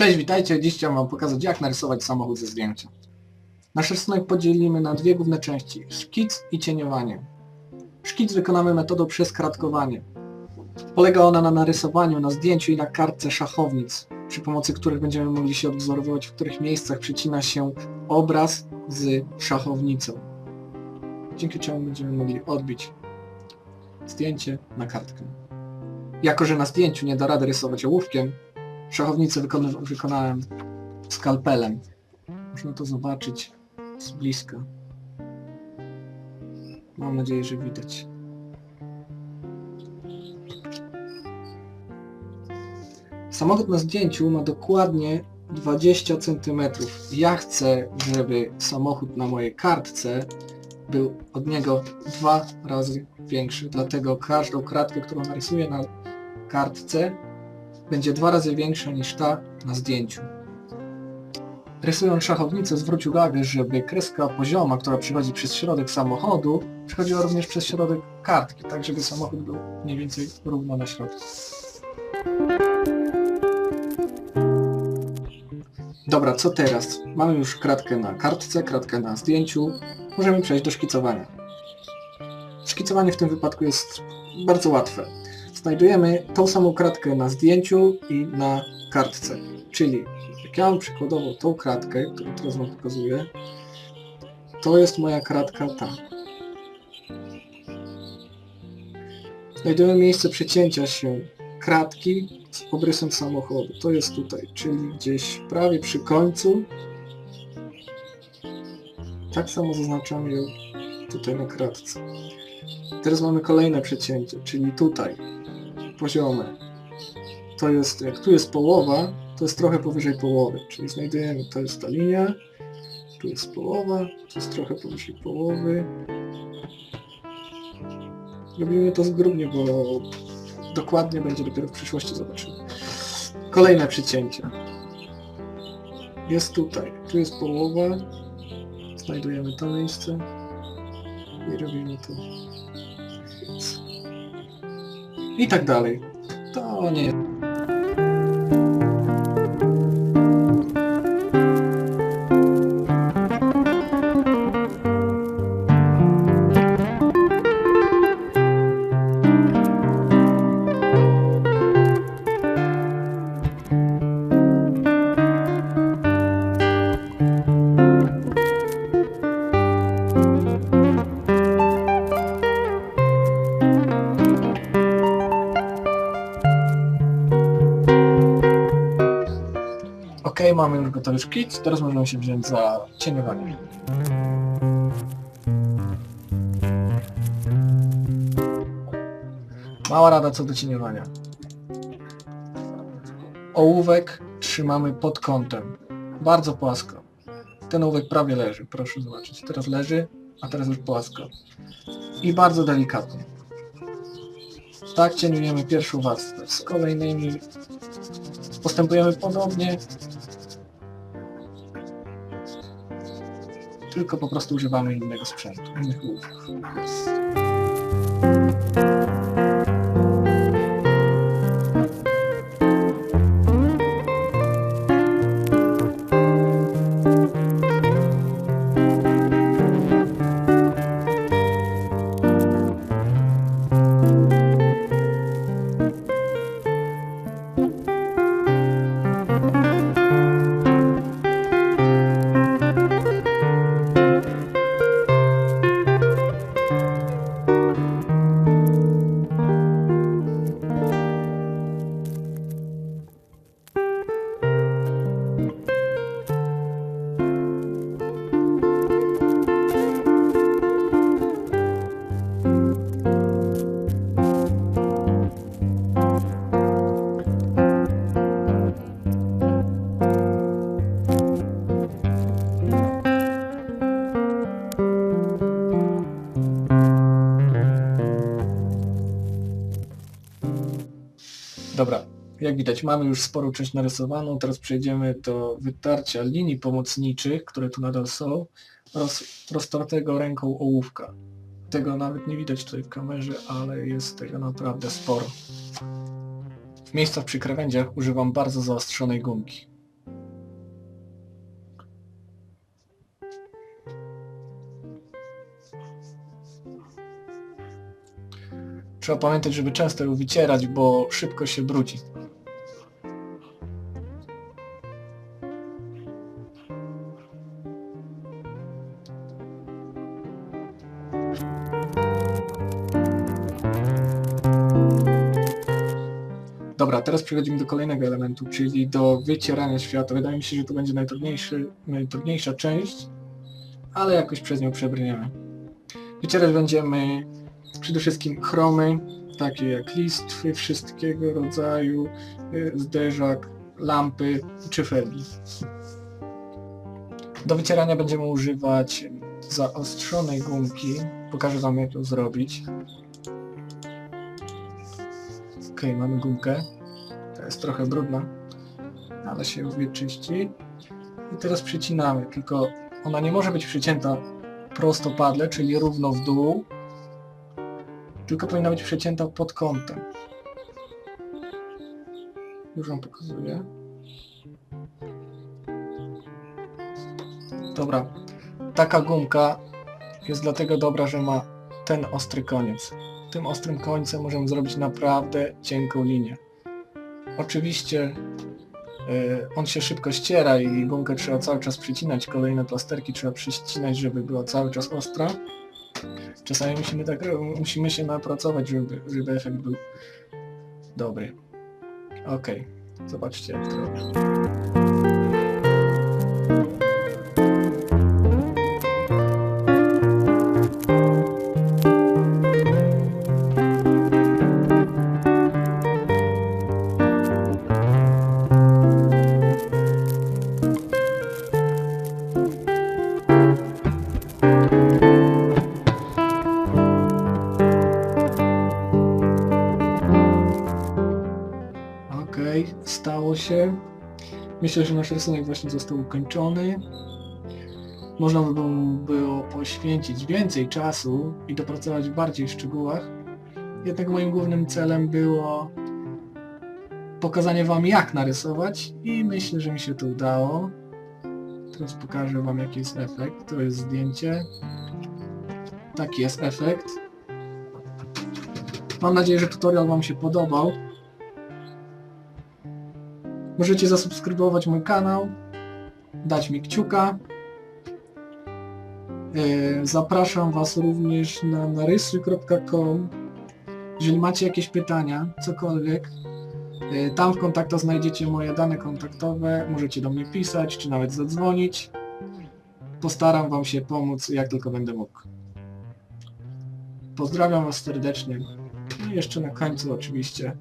Cześć, witajcie. Dziś chciałem Wam pokazać jak narysować samochód ze zdjęcia. Nasz rysunek podzielimy na dwie główne części. Szkic i cieniowanie. Szkic wykonamy metodą przeskratkowanie. Polega ona na narysowaniu na zdjęciu i na kartce szachownic, przy pomocy których będziemy mogli się odwzorowywać, w których miejscach przecina się obraz z szachownicą. Dzięki czemu będziemy mogli odbić zdjęcie na kartkę. Jako, że na zdjęciu nie da rady rysować ołówkiem, szachownicę wykonałem skalpelem. Można to zobaczyć z bliska. Mam nadzieję, że widać. Samochód na zdjęciu ma dokładnie 20 cm. Ja chcę, żeby samochód na mojej kartce był od niego dwa razy większy. Dlatego każdą kratkę, którą narysuję na kartce, będzie dwa razy większa niż ta na zdjęciu. Rysując szachownicę zwróć uwagę, żeby kreska pozioma, która przechodzi przez środek samochodu, przechodziła również przez środek kartki, tak żeby samochód był mniej więcej równo na środku. Dobra, co teraz? Mamy już kratkę na kartce, kratkę na zdjęciu. Możemy przejść do szkicowania. Szkicowanie w tym wypadku jest bardzo łatwe. Znajdujemy tą samą kratkę na zdjęciu i na kartce. Czyli jak ja mam przykładowo tą kratkę, którą teraz wam pokazuję, to jest moja kratka ta. Znajdujemy miejsce przecięcia się kratki z obrysem samochodu. To jest tutaj, czyli gdzieś prawie przy końcu. Tak samo zaznaczamy ją tutaj na kratce. Teraz mamy kolejne przecięcie, czyli tutaj, poziome. To jest, jak tu jest połowa, to jest trochę powyżej połowy, czyli znajdujemy, to jest ta linia, tu jest połowa, tu jest trochę powyżej połowy. Robimy to zgrubnie, bo dokładnie będzie dopiero w przyszłości zobaczymy. Kolejne przycięcie. Jest tutaj, tu jest połowa, znajdujemy to miejsce i robimy to. I tak dalej. To nie jest. Mamy już gotowy szkic, teraz możemy się wziąć za cieniowanie. Mała rada co do cieniowania. Ołówek trzymamy pod kątem. Bardzo płasko. Ten ołówek prawie leży, proszę zobaczyć. Teraz leży, a teraz już płasko. I bardzo delikatnie. Tak cieniujemy pierwszą warstwę. Z kolejnymi postępujemy podobnie. Tylko po prostu używamy innego sprzętu, innych ołówków. Dobra, jak widać mamy już sporą część narysowaną, teraz przejdziemy do wytarcia linii pomocniczych, które tu nadal są, oraz roztartego ręką ołówka. Tego nawet nie widać tutaj w kamerze, ale jest tego naprawdę sporo. W miejscach przy krawędziach używam bardzo zaostrzonej gumki. Trzeba pamiętać, żeby często ją wycierać, bo szybko się brudzi. Dobra, teraz przechodzimy do kolejnego elementu, czyli do wycierania światła. Wydaje mi się, że to będzie najtrudniejsza część, ale jakoś przez nią przebrniemy. Wycierać będziemy przede wszystkim chromy, takie jak listwy wszystkiego rodzaju, y, zderzak, lampy czy felgi. Do wycierania będziemy używać zaostrzonej gumki. Pokażę Wam jak to zrobić. Ok, mamy gumkę. To jest trochę brudna, ale się wyczyści. I teraz przycinamy, tylko ona nie może być przycięta prostopadle, czyli równo w dół, tylko powinna być przecięta pod kątem. Już Wam pokazuję. Dobra, taka gumka jest dlatego dobra, że ma ten ostry koniec. Tym ostrym końcem możemy zrobić naprawdę cienką linię. Oczywiście y, on się szybko ściera i gumkę trzeba cały czas przycinać, kolejne plasterki trzeba przycinać, żeby była cały czas ostra. Czasami musimy, tak, musimy się napracować, żeby, żeby efekt był dobry. Ok, zobaczcie jak to robię. Stało się. Myślę, że nasz rysunek właśnie został ukończony. Można by było poświęcić więcej czasu i dopracować bardziej w szczegółach. Jednak moim głównym celem było pokazanie Wam jak narysować i myślę, że mi się to udało. Teraz pokażę Wam jaki jest efekt. To jest zdjęcie. Taki jest efekt. Mam nadzieję, że tutorial Wam się podobał. Możecie zasubskrybować mój kanał, dać mi kciuka. Yy, Zapraszam Was również na narysy.com. Jeżeli macie jakieś pytania, cokolwiek, yy, tam w kontaktach znajdziecie moje dane kontaktowe, możecie do mnie pisać, czy nawet zadzwonić. Postaram Wam się pomóc, jak tylko będę mógł. Pozdrawiam Was serdecznie. I jeszcze na końcu oczywiście